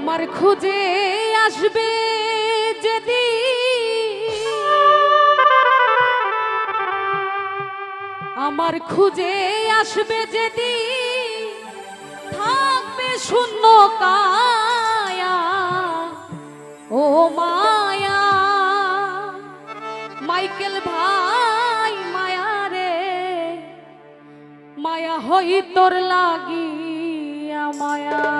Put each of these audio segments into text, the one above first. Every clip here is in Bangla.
আমার খুঁজে আসবে যদি। আমার খুঁজে আসবে যদি। থাকবে শূন্য কায়া। ও মায়া। মাইকেল ভাই মায়া রে। মায়া হই তোর লাগিয়া মায়া।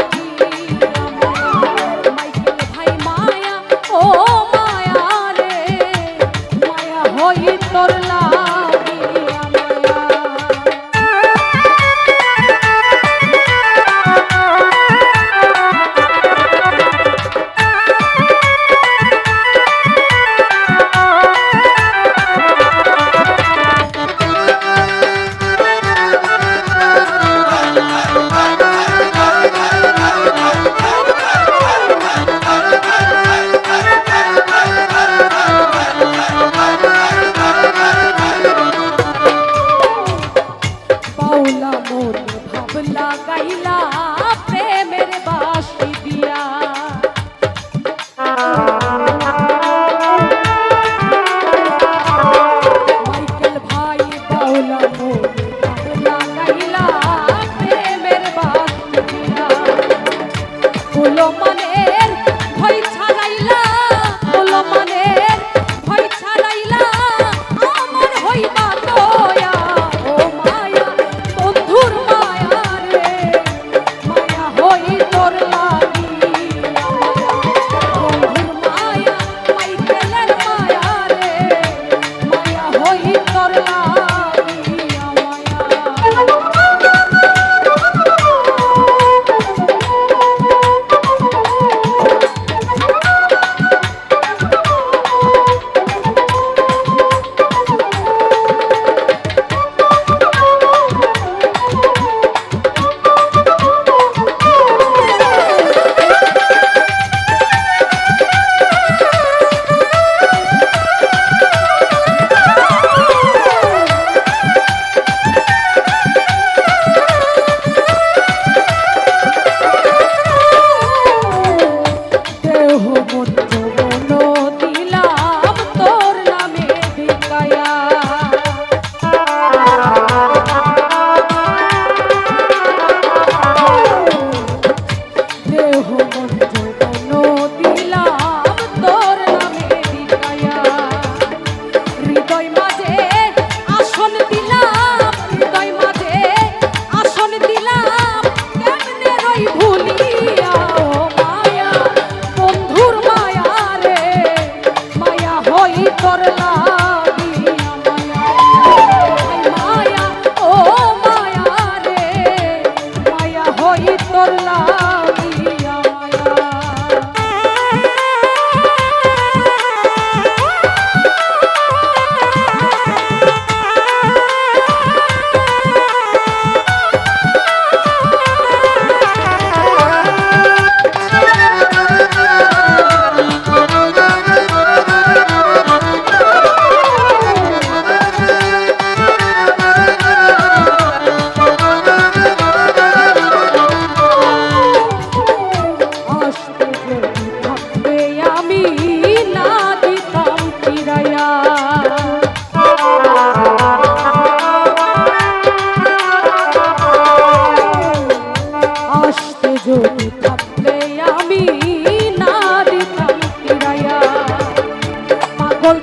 লাগাইলা।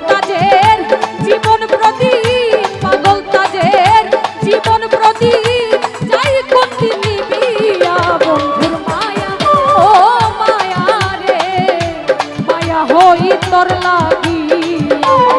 তাদের জীবন প্রতি পাগল তাদের জীবন প্রতি যাই কোন নিবিয়া বন্ধুর মায়া, ও মায়া রে। মায়া হই তোর লাগিয়া।